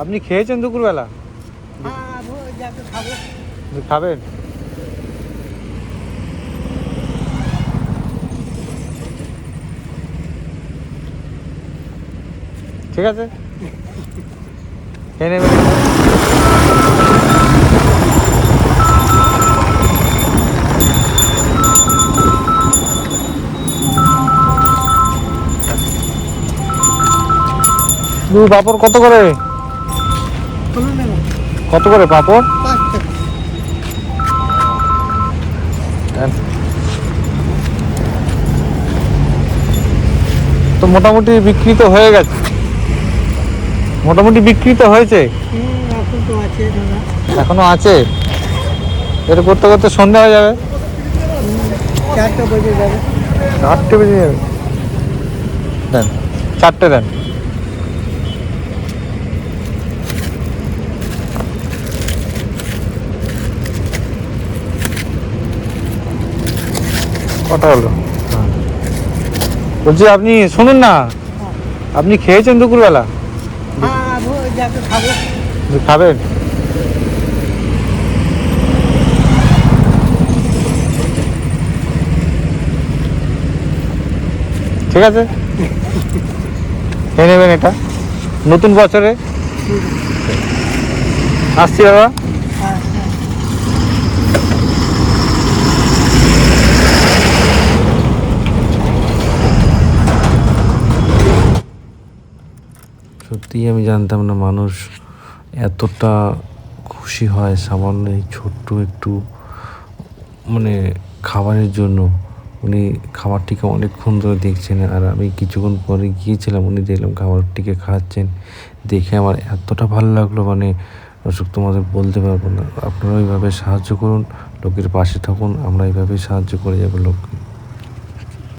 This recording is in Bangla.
আপনি খেয়েছেন দুপুরবেলা? খাবেন? ঠিক আছে। খেয়ে নেবেন। পাপড় কত করে? কত করে পাপড়। তো মোটামুটি বিক্রি তো হয়ে গেছে। মোটামুটি বিক্রি তো হয়েছে? এখনও আছে? এটা করতে করতে সন্ধ্যা হয়ে যাবে? চারটে বেজে যাবে। চারটে বেজে যাবে। দেন চারটে দেন। কটা হলো। হ্যাঁ। বলছি আপনি শুনুন না। আপনি খেয়েছেন দুপুরবেলা? হ্যাঁ খাবেন? ঠিক আছে। খেয়ে নেবেন এটা। নতুন বছরে। আসছি বাবা। সত্যিই আমি জানতাম না মানুষ এতটা খুশি হয় সামান্য এই ছোট্ট একটু মানে খাবারের জন্য। উনি খাবারটিকে অনেকক্ষণ ধরে দেখছেন আর আমি কিছুক্ষণ পরে গিয়েছিলাম, উনি দেখলাম খাবারটিকে খাচ্ছেন। দেখে আমার এতটা ভালো লাগল মানে অশোক তোমাদের বলতে পারব না। আপনারা ওইভাবে সাহায্য করুন, লোকের পাশে থাকুন, আমরা এইভাবে সাহায্য করে যাব লোককে।